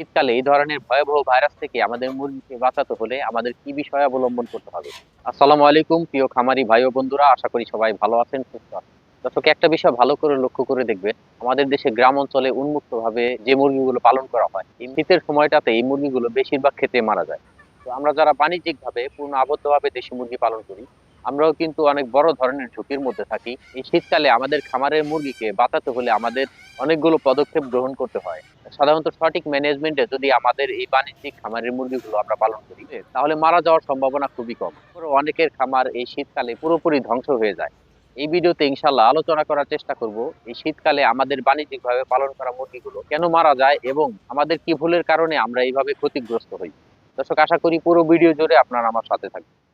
শীতকালে এই ধরনের ভয়াবহ ভাইরাস থেকে আমাদের মুরগিকে বাঁচাতে হলে আমাদের কি বিষয় অবলম্বন করতে হবে? আসসালামু আলাইকুম, প্রিয় খামারি ভাই ও বন্ধুরা, আশা করি সবাই ভালো আছেন, সুস্থ আছেন। দর্শক, একটা বিষয় ভালো করে লক্ষ্য করে দেখবেন, আমাদের দেশে গ্রাম অঞ্চলে উন্মুক্ত ভাবে যে মুরগিগুলো পালন করা হয়, এই শীতের সময়টাতে এই মুরগিগুলো বেশিরভাগ ক্ষেত্রে মারা যায়। তো আমরা যারা বাণিজ্যিক ভাবে পূর্ণ আবদ্ধভাবে দেশি মুরগি পালন করি আমরাও কিন্তু অনেক বড় ধরনের ঝুঁকির মধ্যে থাকি। এই শীতকালে আমাদের খামারের মুরগিকে বাঁচাতে হলে আমাদের অনেকগুলো পদক্ষেপ গ্রহণ করতে হয়। সাধারণত সঠিক ম্যানেজমেন্টে যদি আমাদের এই বাণিজ্যিক খামারের মুরগিগুলো আমরা পালন করি, তাহলে মারা যাওয়ার সম্ভাবনা খুবই কম। অনেকের খামার এই শীতকালে পুরোপুরি ধ্বংস হয়ে যায়। এই ভিডিওতে ইনশাল্লাহ আলোচনা করার চেষ্টা করব, এই শীতকালে আমাদের বাণিজ্যিকভাবে পালন করা মুরগিগুলো কেন মারা যায় এবং আমাদের কি ভুলের কারণে আমরা এইভাবে ক্ষতিগ্রস্ত হই। দর্শক, আশা করি পুরো ভিডিও জুড়ে আপনারা আমার সাথে থাকবেন।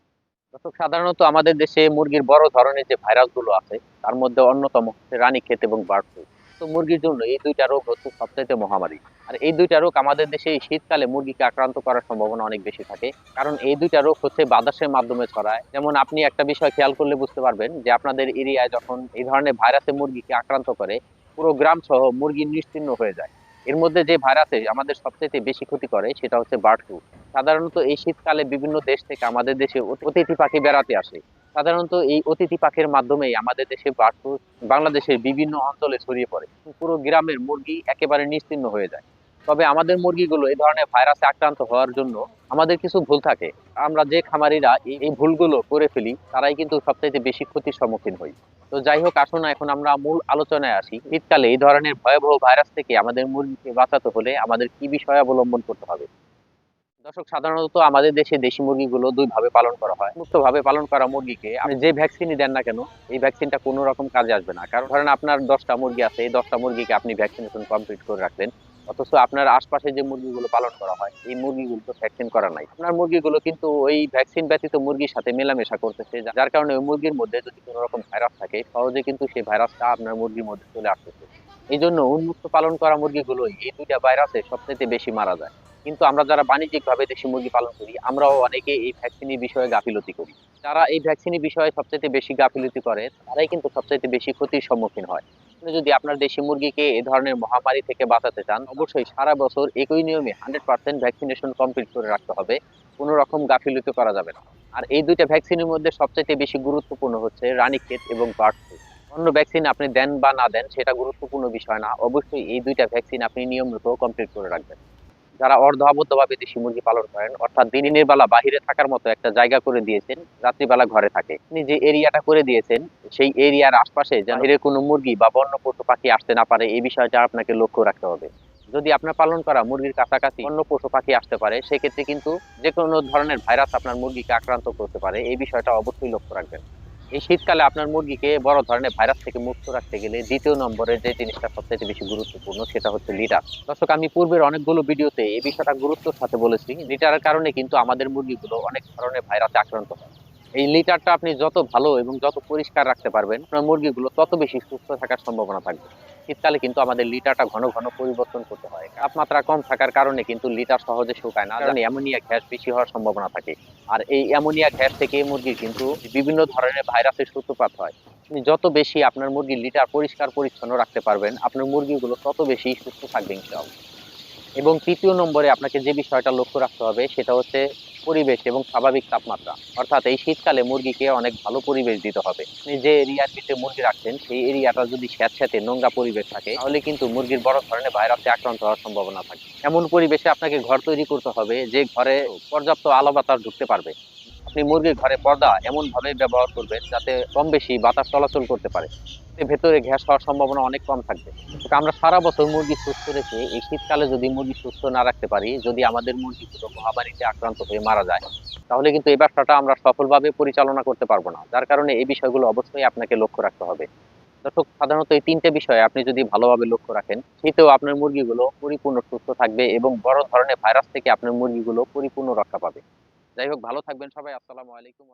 সাধারণত আমাদের দেশে মুরগির বড় ধরনের যে ভাইরাসগুলো আছে, তার মধ্যে অন্যতম হচ্ছে রানীক্ষেত এবং বার্ড ফ্লু তো মুরগির জন্য এই দুইটা রোগ হচ্ছে সবচাইতে মহামারী। আর এই দুইটা রোগ আমাদের দেশে এই শীতকালে মুরগিকে আক্রান্ত করার সম্ভাবনা অনেক বেশি থাকে। কারণ এই দুইটা রোগ হচ্ছে বাতাসের মাধ্যমে ছড়ায়। যেমন আপনি একটা বিষয় খেয়াল করলে বুঝতে পারবেন যে আপনাদের এরিয়ায় যখন এই ধরনের ভাইরাসে মুরগিকে আক্রান্ত করে, পুরো গ্রাম সহ মুরগি নিশ্চিন্ন হয়ে যায়। এর মধ্যে যে ভাইরাসে আমাদের সবচেয়ে বেশি ক্ষতি করে সেটা হচ্ছে বার্ড ফ্লু। সাধারণত এই শীতকালে বিভিন্ন দেশ থেকে আমাদের দেশে অতিথি পাখি বেড়াতে আসে। সাধারণত এই অতিথি পাখির মাধ্যমেই আমাদের দেশে বার্ড ফ্লু বাংলাদেশের বিভিন্ন অঞ্চলে ছড়িয়ে পড়ে। পুরো গ্রামের মুরগি একেবারে নিশ্চিন্ন হয়ে যায়। তবে আমাদের মুরগিগুলো এই ধরনের ভাইরাসে আক্রান্ত হওয়ার জন্য আমাদের কিছু ভুল থাকে। আমরা যে খামারিরা এই- ভুলগুলো করে ফেলি, তারাই কিন্তু সবচাইতে বেশি ক্ষতির সম্মুখীন হই। তো যাই হোক, আসুন এখন আমরা মূল আলোচনায় আসি। শীতকালে এই ধরনের ভয়াবহ ভাইরাস থেকে আমাদের মুরগিকে বাঁচাতে হলে আমাদের কি বিষয় অবলম্বন করতে হবে? দর্শক, সাধারণত আমাদের দেশে দেশি মুরগিগুলো দুই ভাবে পালন করা হয়। মুক্ত ভাবে পালন করা মুরগিকে আপনি যে ভ্যাকসিনই দেন না কেন, এই ভ্যাকসিনটা কোনো রকম কাজে আসবে না। কারণ ধরেন আপনার দশটা মুরগি আছে, এই দশটা মুরগিকে আপনি ভ্যাকসিনেশন কমপ্লিট করে রাখলেন। অথচ আপনার আশপাশে যে মুরগিগুলো পালন করা হয়, এই মুরগিগুলো তো ভ্যাকসিন করা নাই। আপনার মুরগিগুলো কিন্তু ওই ভ্যাকসিন ব্যতীত মুরগির সাথে মেলামেশা করতেছে যার কারণে ওই মুরগির মধ্যে যদি কোনো রকম ভাইরাস থাকে, সহজে কিন্তু সেই ভাইরাসটা আপনার মুরগির মধ্যে চলে আসতেছে। এই জন্য উন্মুক্ত পালন করা মুরগিগুলো এই দুইটা ভাইরাসে সবচেয়ে বেশি মারা যায়। কিন্তু আমরা যারা বাণিজ্যিকভাবে দেশি মুরগি পালন করি, আমরাও অনেকে এই ভ্যাকসিনের বিষয়ে গাফিলতি করি। যারা এই ভ্যাকসিনের বিষয়ে সবচেয়ে বেশি গাফিলতি করে, তারাই কিন্তু সবচেয়ে বেশি ক্ষতির সম্মুখীন হয়। আপনি যদি আপনার দেশি মুরগিকে এ ধরনের মহামারী থেকে বাঁচাতে চান, অবশ্যই সারা বছর একই নিয়মে হান্ড্রেড পার্সেন্ট ভ্যাকসিনেশন কমপ্লিট করে রাখতে হবে। কোনো রকম গাফিলতি করা যাবে না। আর এই দুইটা ভ্যাকসিনের মধ্যে সবচেয়ে বেশি গুরুত্বপূর্ণ হচ্ছে রানীক্ষেত এবং বার্ড ফ্লু অন্য ভ্যাকসিন আপনি দেন বা না দেন, সেটা গুরুত্বপূর্ণ বিষয় না। অবশ্যই এই দুইটা ভ্যাকসিন আপনি নিয়মিত কমপ্লিট করে রাখবেন। যারা অর্ধ আবদ্ধভাবে দেশি মুরগি পালন করেন, অর্থাৎ দিনের বেলা বাহিরে থাকার মতো একটা জায়গা করে দিয়েছেন, রাত্রিবেলা ঘরে থাকে। আপনি যে এরিয়াটা করে দিয়েছেন, সেই এরিয়ার আশপাশে বাহিরে কোনো মুরগি বা বন্য পশু পাখি আসতে না পারে, এই বিষয়টা আপনাকে লক্ষ্য রাখতে হবে। যদি আপনার পালন করা মুরগির কাছাকাছি অন্য পশু পাখি আসতে পারে, সেক্ষেত্রে কিন্তু যে কোনো ধরনের ভাইরাস আপনার মুরগিকে আক্রান্ত করতে পারে, এই বিষয়টা অবশ্যই লক্ষ্য রাখবেন। এই শীতকালে আপনার মুরগিকে বড় ধরনের ভাইরাস থেকে মুক্ত রাখতে গেলে দ্বিতীয় নম্বরে যে জিনিসটা সবচেয়ে বেশি গুরুত্বপূর্ণ সেটা হচ্ছে লিডার দর্শক, আমি পূর্বের অনেকগুলো ভিডিওতে এই বিষয়টা গুরুত্বের সাথে বলেছি। লিটারের কারণে কিন্তু আমাদের মুরগিগুলো অনেক ধরনের ভাইরাসে আক্রান্ত হয়। এই লিটারটা আপনি যত ভালো এবং যত পরিষ্কার রাখতে পারবেন মুরগিগুলো তত বেশি সুস্থ থাকার সম্ভাবনা থাকবে। শীতকালে কিন্তু আমাদের লিটারটা ঘন ঘন পরিবর্তন করতে হয়। তাপমাত্রা কম থাকার কারণে কিন্তু লিটার সহজে শুকায় না। কারণ অ্যামোনিয়া গ্যাস বেশি হওয়ার সম্ভাবনা থাকে। আর এই অ্যামোনিয়া গ্যাস থেকে মুরগির কিন্তু বিভিন্ন ধরনের ভাইরাসের সূত্রপাত হয়। যত বেশি আপনার মুরগির লিটার পরিষ্কার পরিচ্ছন্ন রাখতে পারবেন, আপনার মুরগিগুলো তত বেশি সুস্থ থাকবে ইনশাআল্লাহ। এবং তৃতীয় নম্বরে আপনাকে যে বিষয়টা লক্ষ্য রাখতে হবে, সেটা হচ্ছে পরিবেশ এবং স্বাভাবিক তাপমাত্রা। অর্থাৎ এই শীতকালে মুরগিকে অনেক ভালো পরিবেশ দিতে হবে। আপনি যে এরিয়ার ভিতরে মুরগি রাখছেন, সেই এরিয়াটা যদি স্যাঁতস্যাঁতে নোংরা পরিবেশ থাকে, তাহলে কিন্তু মুরগির বড় ধরনের ভাইরাসে আক্রান্ত হওয়ার সম্ভাবনা থাকে। এমন পরিবেশে আপনাকে ঘর তৈরি করতে হবে, যে ঘরে পর্যাপ্ত আলো বাতাস ঢুকতে পারবে। আপনি মুরগির ঘরে পর্দা এমন ভাবে ব্যবহার করবেন যাতে কম বেশি বাতাস চলাচল করতে পারে। ভেতরে গ্যাস হওয়ার সম্ভাবনা অনেক কম থাকবে। তো আমরা সারা বছর মুরগি সুস্থ রেখে এই শীতকালে যদি মুরগি সুস্থ না রাখতে পারি, যদি আমাদের মুরগিগুলো মহামারীতে আক্রান্ত হয়ে মারা যায়, তাহলে কিন্তু এই ব্যবসাটা আমরা সফলভাবে পরিচালনা করতে পারব না। যার কারণে এই বিষয়গুলো অবশ্যই আপনাকে লক্ষ্য রাখতে হবে। দর্শক, সাধারণত এই তিনটে বিষয়ে আপনি যদি ভালোভাবে লক্ষ্য রাখেন, শীতেও আপনার মুরগিগুলো পরিপূর্ণ সুস্থ থাকবে এবং বড় ধরনের ভাইরাস থেকে আপনার মুরগিগুলো পরিপূর্ণ রক্ষা পাবে। যাই হোক, ভালো থাকবেন সবাই। আসসালামু আলাইকুম।